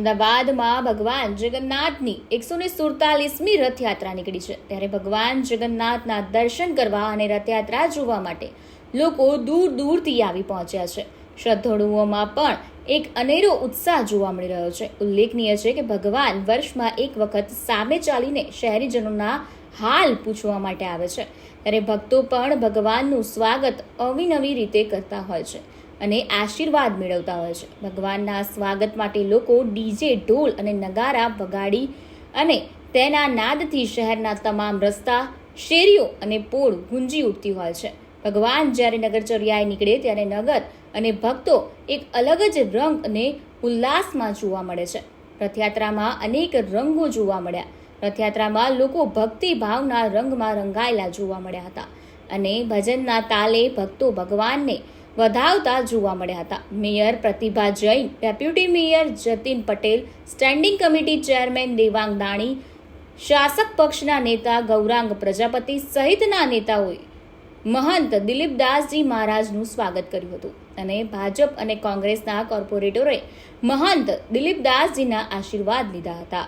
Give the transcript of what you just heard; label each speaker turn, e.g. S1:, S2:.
S1: અમદાવાદમાં ભગવાન જગન્નાથની એકસો ને સુડતાલીસમી રથયાત્રા નીકળી છે. ત્યારે ભગવાન જગન્નાથના દર્શન કરવા અને રથયાત્રા જોવા માટે લોકો દૂર દૂરથી આવી પહોંચ્યા છે. શ્રદ્ધાળુઓમાં પણ એક અનેરો ઉત્સાહ જોવા મળી રહ્યો છે. ઉલ્લેખનીય છે કે ભગવાન વર્ષમાં એક વખત સામે ચાલીને શહેરીજનોના હાલ પૂછવા માટે આવે છે. ત્યારે ભક્તો પણ ભગવાનનું સ્વાગત અવિનવી રીતે કરતા હોય છે. અને આશીર્વાદ મેળવતા હોય છે. ભગવાનના સ્વાગત માટે લોકો ડીજે, ઢોલ અને નગારા વગાડી અને તેના નાદથી શહેરના તમામ રસ્તા, શેરીઓ અને પોળ ગુંજી ઉઠતી હોય છે. ભગવાન જ્યારે નગરચર્યાએ નીકળે ત્યારે નગર અને ભક્તો એક અલગ જ રંગ અને ઉલ્લાસમાં જોવા મળે છે. રથયાત્રામાં અનેક રંગો જોવા મળ્યા. રથયાત્રામાં લોકો ભક્તિ ભાવના રંગમાં રંગાયેલા જોવા મળ્યા હતા. અને ભજનના તાલે ભક્તો ભગવાનને વધાવતા જોવા મળ્યા હતા. Mayor Pratibha Jain, deputy mayor Jatin Patel, standing committee chairman Devang Dani, શાસક પક્ષના નેતા ગૌરાંગ પ્રજાપતિ સહિતના નેતાઓએ મહંત દિલીપદાસજી મહારાજનું સ્વાગત કર્યું હતું. અને ભાજપ અને કોંગ્રેસના કોર્પોરેટરોએ મહંત દિલીપદાસજીના આશીર્વાદ લીધા હતા.